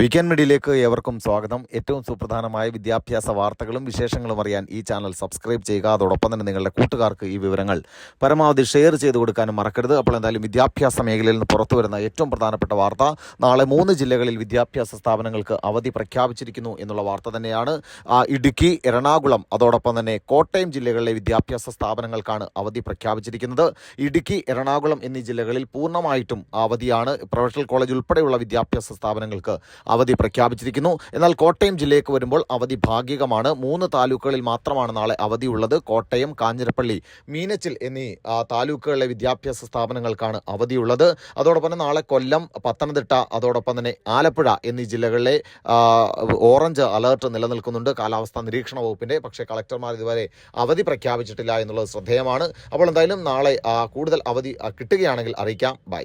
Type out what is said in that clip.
Weekend മീഡിയയിലേക്ക് ഏവർക്കും സ്വാഗതം. ഏറ്റവും സുപ്രധാനമായ വിദ്യാഭ്യാസ വാർത്തകളും വിശേഷങ്ങളും അറിയാൻ ഈ ചാനൽ സബ്സ്ക്രൈബ് ചെയ്യുക. അതോടൊപ്പം തന്നെ നിങ്ങളുടെ കൂട്ടുകാർക്ക് ഈ വിവരങ്ങൾ പരമാവധി ഷെയർ ചെയ്ത് കൊടുക്കാനും മറക്കരുത്. അപ്പോൾ എന്തായാലും വിദ്യാഭ്യാസ മേഖലയിൽ നിന്ന് പുറത്തു വരുന്ന ഏറ്റവും പ്രധാനപ്പെട്ട വാർത്ത നാളെ മൂന്ന് ജില്ലകളിൽ വിദ്യാഭ്യാസ സ്ഥാപനങ്ങൾക്ക് അവധി പ്രഖ്യാപിച്ചിരിക്കുന്നു എന്നുള്ള വാർത്ത തന്നെയാണ്. ഇടുക്കി എറണാകുളം അതോടൊപ്പം തന്നെ കോട്ടയം ജില്ലകളിലെ വിദ്യാഭ്യാസ സ്ഥാപനങ്ങൾക്കാണ് അവധി പ്രഖ്യാപിച്ചിരിക്കുന്നത്. ഇടുക്കി എറണാകുളം എന്നീ ജില്ലകളിൽ പൂർണമായിട്ടും അവധിയാണ്. പ്രൊഫഷണൽ കോളേജ് ഉൾപ്പെടെയുള്ള വിദ്യാഭ്യാസ സ്ഥാപനങ്ങൾക്ക് അവധി പ്രഖ്യാപിച്ചിരിക്കുന്നു. എന്നാൽ കോട്ടയം ജില്ലയ്ക്ക് വരുമ്പോൾ അവധി ഭാഗികമാണ്. മൂന്ന് താലൂക്കുകളിൽ മാത്രമാണ് നാളെ അവധിയുള്ളത്. കോട്ടയം കാഞ്ഞിരപ്പള്ളി മീനച്ചിൽ എന്നീ താലൂക്കുകളിലെ വിദ്യാഭ്യാസ സ്ഥാപനങ്ങൾക്കാണ് അവധിയുള്ളത്. അതോടൊപ്പം നാളെ കൊല്ലം പത്തനംതിട്ട അതോടൊപ്പം തന്നെ ആലപ്പുഴ എന്നീ ജില്ലകളിലെ ഓറഞ്ച് അലേർട്ട് നിലനിൽക്കുന്നുണ്ട്. കാലാവസ്ഥാ നിരീക്ഷണ വകുപ്പിന്റെ. പക്ഷേ കളക്ടർമാർ ഇതുവരെ അവധി പ്രഖ്യാപിച്ചിട്ടില്ല എന്നുള്ളത് ശ്രദ്ധേയമാണ്. അപ്പോൾ എന്തായാലും നാളെ കൂടുതൽ അവധി കിട്ടുകയാണെങ്കിൽ അറിയിക്കാം. ബൈ.